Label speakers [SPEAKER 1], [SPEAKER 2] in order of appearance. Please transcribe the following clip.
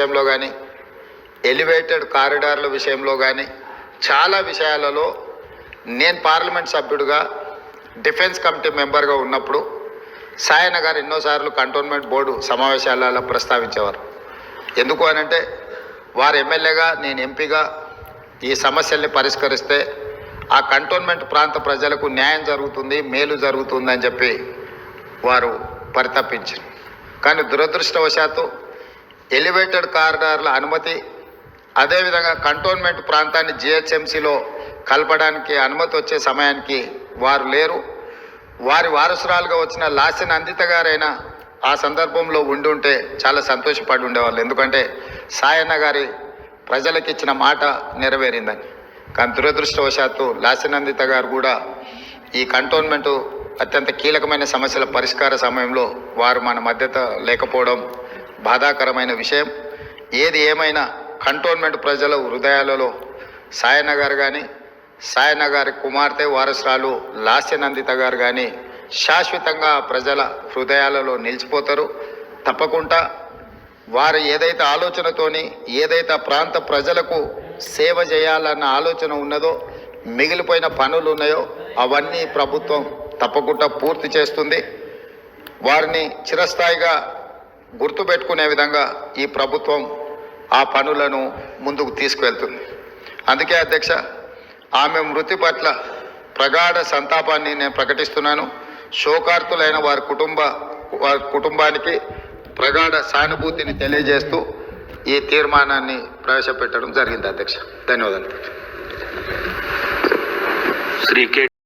[SPEAKER 1] విషయంలో కానీ ఎలివేటెడ్ కారిడార్ల విషయంలో కానీ చాలా విషయాలలో నేను పార్లమెంట్ సభ్యుడిగా డిఫెన్స్ కమిటీ మెంబర్గా ఉన్నప్పుడు సాయన గారు ఎన్నోసార్లు కంటోన్మెంట్ బోర్డు సమావేశాలలో ప్రస్తావించేవారు. ఎందుకు అనంటే వారు ఎమ్మెల్యేగా నేను ఎంపీగా ఈ సమస్యల్ని పరిష్కరిస్తే ఆ కంటోన్మెంట్ ప్రాంత ప్రజలకు న్యాయం జరుగుతుంది మేలు జరుగుతుంది అని చెప్పి వారు పరితపించారు. కానీ దురదృష్టవశాత్తు ఎలివేటెడ్ కారిడార్ల అనుమతి అదేవిధంగా కంటోన్మెంట్ ప్రాంతాన్ని జిహెచ్ఎంసీలో కలపడానికి అనుమతి వచ్చే సమయానికి వారు లేరు. వారి వారసురాలుగా వచ్చిన లాసిన్ అందిత గారైనా ఆ సందర్భంలో ఉండి ఉంటే చాలా సంతోషపడి ఉండేవాళ్ళు. ఎందుకంటే సాయన్న గారి ప్రజలకు ఇచ్చిన మాట నెరవేరిందని. కానీ దురదృష్టవశాత్తు లాసినందిత గారు కూడా ఈ కంటోన్మెంటు అత్యంత కీలకమైన సమస్యల పరిష్కార సమయంలో వారు మన మధ్యత లేకపోవడం బాధాకరమైన విషయం. ఏది ఏమైనా కంటోన్మెంట్ ప్రజల హృదయాలలో సాయనగర్ కానీ సాయన్న కుమార్తె వారసురాలు లాస్యనందిత గారు కానీ శాశ్వతంగా ప్రజల హృదయాలలో నిలిచిపోతారు. తప్పకుండా వారు ఏదైతే ఆలోచనతోని ఏదైతే ఆ ప్రాంత ప్రజలకు సేవ చేయాలన్న ఆలోచన ఉన్నదో మిగిలిపోయిన పనులు ఉన్నాయో అవన్నీ ప్రభుత్వం తప్పకుండా పూర్తి చేస్తుంది. వారిని చిరస్థాయిగా గుర్తుపెట్టుకునే విధంగా ఈ ప్రభుత్వం ఆ పనులను ముందుకు తీసుకువెళ్తుంది. అందుకే అధ్యక్ష ఆమె మృతి పట్ల ప్రగాఢ సంతాపాన్ని నేను ప్రకటిస్తున్నాను. శోకార్తులైన వారి కుటుంబ వారి కుటుంబానికి ప్రగాఢ సానుభూతిని తెలియజేస్తూ ఈ తీర్మానాన్ని ప్రవేశపెట్టడం జరిగింది అధ్యక్ష. ధన్యవాదాలు.
[SPEAKER 2] శ్రీ కె.